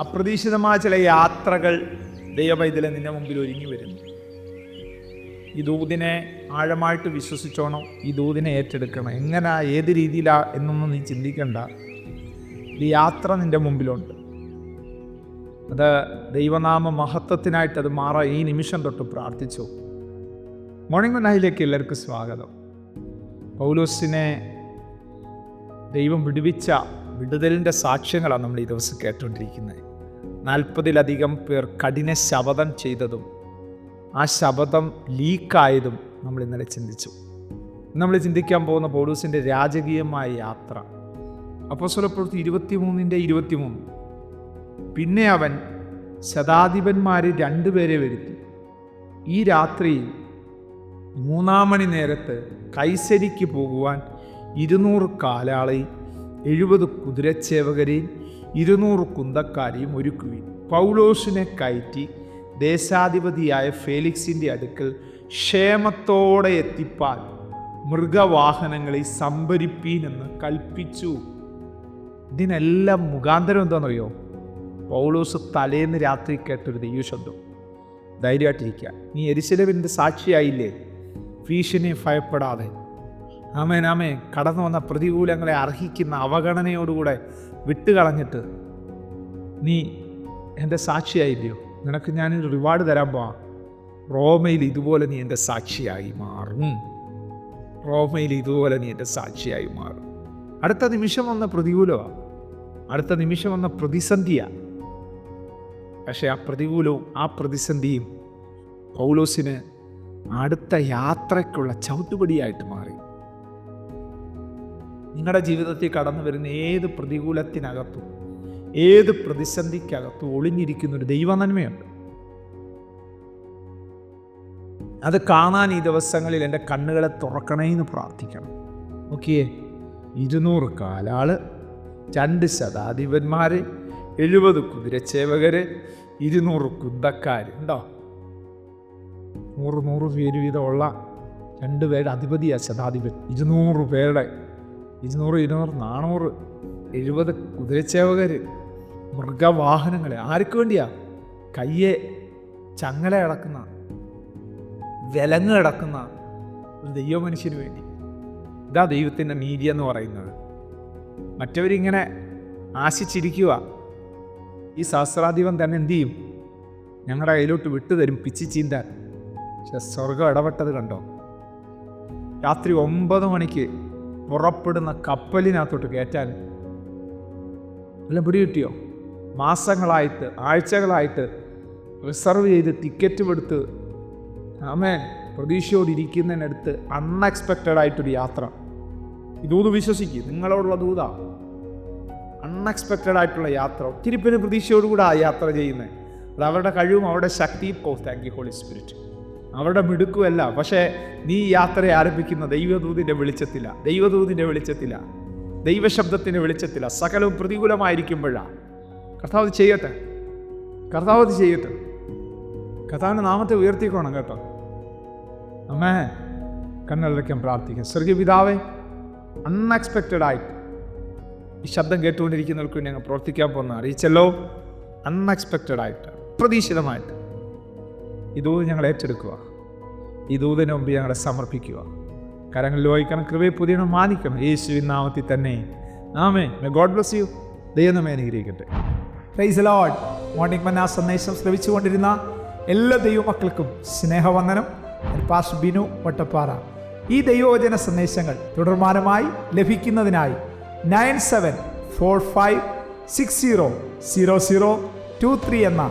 അപ്രതീക്ഷിതമായ ചില യാത്രകൾ ദൈവവൈദ്യലെ നിന്റെ മുമ്പിൽ ഒരുങ്ങി വരുന്നു. ഈ ദൂതിനെ ആഴമായിട്ട് വിശ്വസിച്ചോണം ഈ ദൂതിനെ ഏറ്റെടുക്കണം. എങ്ങനെ ഏത് രീതിയിലാ എന്നൊന്നും നീ ചിന്തിക്കണ്ട. ഈ യാത്ര നിന്റെ മുമ്പിലുണ്ട്. അത് ദൈവനാമ മഹത്വത്തിനായിട്ട് അത് മാറാൻ ഈ നിമിഷം തൊട്ട് പ്രാർത്ഥിച്ചു. മോർണിംഗ് മനായിലേക്ക് എല്ലാവർക്കും സ്വാഗതം. പൗലോസിനെ ദൈവം വിടുവിച്ച വിടുതലിന്റെ സാക്ഷ്യങ്ങളാണ് നമ്മൾ ഈ ദിവസം കേട്ടുകൊണ്ടിരിക്കുന്നത്. നാൽപ്പതിലധികം പേർ കഠിന ശപഥം ചെയ്തതും ആ ശപഥം ലീക്കായതും നമ്മൾ ഇന്നലെ ചിന്തിച്ചു. നമ്മൾ ചിന്തിക്കാൻ പോകുന്ന പൗലൂസിന്റെ രാജകീയമായ യാത്ര. അപ്പോസ്വലപ്രവൃത്തി ഇരുപത്തിമൂന്നിന്റെ ഇരുപത്തിമൂന്ന്. പിന്നെ അവൻ ശതാധിപന്മാരെ രണ്ടുപേരെ വരുത്തി. ഈ രാത്രിയിൽ മൂന്നാം മണി നേരത്ത് കൈസരിക്ക് പോകുവാൻ ഇരുന്നൂറ് കാലാളെയും എഴുപത് കുതിരച്ചേവകരെയും ഇരുന്നൂറ് കുന്തക്കാരെയും ഒരുക്കുവിൻ. പൗലോസിനെ കയറ്റി ദേശാധിപതിയായ ഫേലിക്സിന്റെ അടുക്കൽ ക്ഷേമത്തോടെ എത്തിപ്പാൻ മൃഗവാഹനങ്ങളെ സംഭരിപ്പീനെന്ന് കൽപ്പിച്ചു. ഇതിനെല്ലാം മുഖാന്തരം എന്താണെന്നറിയോ? പൗലോസ് തലേന്ന് രാത്രി കേട്ടൊരു ദൈവശബ്ദം. ധൈര്യമായിട്ടിരിക്കുക. നീ എരിശിലവിന്റെ സാക്ഷിയായില്ലേ? ഭീഷണി ഭയപ്പെടാതെ. ആമേ കടന്നു വന്ന പ്രതികൂലങ്ങളെ അർഹിക്കുന്ന അവഗണനയോടുകൂടെ വിട്ടുകളഞ്ഞിട്ട് നീ എന്റെ സാക്ഷിയായില്ലയോ? നിനക്ക് ഞാൻ റിവാർഡ് തരാൻ പോവാം. റോമയിൽ ഇതുപോലെ നീ എന്റെ സാക്ഷിയായി മാറും. റോമയിൽ ഇതുപോലെ നീ എന്റെ സാക്ഷിയായി മാറും. അടുത്ത നിമിഷം വന്ന പ്രതികൂലമാണ് അടുത്ത നിമിഷം വന്ന പ്രതിസന്ധിയാണ് പക്ഷേ ആ പ്രതികൂലവും ആ പ്രതിസന്ധിയും പൗലോസിന് അടുത്ത യാത്രയ്ക്കുള്ള ചവിട്ടുപടിയായിട്ട് മാറി. നിങ്ങളുടെ ജീവിതത്തിൽ കടന്നു വരുന്ന ഏത് പ്രതികൂലത്തിനകത്തും ഏത് പ്രതിസന്ധിക്കകത്തും ഒളിഞ്ഞിരിക്കുന്ന ഒരു ദൈവനന്മയുണ്ട്. അത് കാണാൻ ഈ ദിവസങ്ങളിൽ എന്റെ കണ്ണുകളെ തുറക്കണേ എന്ന് പ്രാർത്ഥിക്കണം. ഓക്കെ ഇരുന്നൂറ് കാലാൾ രണ്ട് ശതാധിപന്മാർ എഴുപത് കുതിരച്ചേവകർ ഇരുന്നൂറ് കുന്തക്കാർ ഉണ്ടോ? നൂറ് നൂറ് പേര് വീതമുള്ള രണ്ട് പേരുടെ അധിപതിയാണ് ശതാധിപൻ ഇരുന്നൂറ് പേരുടെ ഇരുന്നൂറ് ഇരുന്നൂറ് നാനൂറ് എഴുപത് കുതിരച്ചേവകർ മൃഗവാഹനങ്ങൾ ആർക്ക് വേണ്ടിയാ? കയ്യെ ചങ്ങല കിടക്കുന്ന വിലങ്ങ് കിടക്കുന്ന ഒരു ദൈവ മനുഷ്യന് വേണ്ടി. ഇതാ ദൈവത്തിന്റെ നീതി എന്ന് പറയുന്നത്. മറ്റവരിങ്ങനെ ആശിച്ചിരിക്കുക. ഈ സഹസ്രാധിപൻ തന്നെ എന്തു ചെയ്യും? ഞങ്ങളുടെ കയ്യിലോട്ട് വിട്ടുതരും പിച്ചി ചീന്താൻ. പക്ഷെ സ്വർഗം ഇടപെട്ടത് കണ്ടോ? രാത്രി ഒമ്പത് മണിക്ക് പുറപ്പെടുന്ന കപ്പലിനകത്തോട്ട് കയറ്റാൻ അല്ല പിടി കിട്ടിയോ മാസങ്ങളായിട്ട് ആഴ്ചകളായിട്ട് റിസർവ് ചെയ്ത് ടിക്കറ്റും എടുത്ത് ആമേൻ പ്രതീക്ഷയോടിരിക്കുന്നതിനടുത്ത് അൺഎക്സ്പെക്റ്റഡ് ആയിട്ടൊരു യാത്ര. ഇതൂത് വിശ്വസിക്കും നിങ്ങളോടുള്ള ദൂത. അൺഎക്സ്പെക്റ്റഡ് ആയിട്ടുള്ള യാത്ര. ഒത്തിരി പേര് പ്രതീക്ഷയോടുകൂടെ ആ യാത്ര ചെയ്യുന്നത് അത് അവരുടെ കഴിവും അവരുടെ ശക്തിയും. Oh thank you holy spirit അവരുടെ മിടുക്കുമല്ല. പക്ഷേ നീ യാത്ര ആരംഭിക്കുന്ന ദൈവദൂതിന്റെ വെളിച്ചത്തില. ദൈവദൂതിന്റെ വെളിച്ചത്തില. ദൈവശബ്ദത്തിന്റെ വെളിച്ചത്തില. സകലവും പ്രതികൂലമായിരിക്കുമ്പോഴാണ് കർത്താവ് ചെയ്യട്ടെ. കർത്താവ് ചെയ്യട്ടെ. കർത്താവിന്റെ നാമത്തെ ഉയർത്തിക്കോണം കേട്ടോ. അമ്മേ കണ്ണടയ്ക്കാൻ പ്രാർത്ഥിക്കാം. സ്വർഗീയ പിതാവേ അൺഎക്സ്പെക്റ്റഡ് ആയിട്ട് ഈ ശബ്ദം കേട്ടുകൊണ്ടിരിക്കുന്നവർക്ക് ഞങ്ങൾ പ്രവർത്തിക്കാൻ പോകുന്ന അറിയിച്ചല്ലോ? അൺഎക്സ്പെക്റ്റഡ് ആയിട്ട് പ്രതീക്ഷിതമായിട്ട് ഈ ദൂത് ഞങ്ങൾ ഏറ്റെടുക്കുക. ഈ ദൂതിന് മുമ്പ് ഞങ്ങളെ സമർപ്പിക്കുക. കരങ്ങളിൽ വഹിക്കണം കൃപയെ പുതിയ മാനിക്കണം. യേശുവിൻ നാമത്തിൽ തന്നെ. ആമേ മേ ഗോഡ് ബ്ലസ് യു ദൈവമേ അനുഗ്രഹിക്കട്ടെ. പ്രൈസ് ലോഡ് മോർണിംഗ് മന്ന സന്ദേശം ശ്രമിച്ചുകൊണ്ടിരുന്ന എല്ലാ ദൈവമക്കൾക്കും സ്നേഹവന്ദനം. പാസ് ബിനു വട്ടപ്പാറ. ഈ ദൈവവചന സന്ദേശങ്ങൾ തുടർമാനമായി ലഭിക്കുന്നതിനായി nine seven four five six zero zero zero two three എന്ന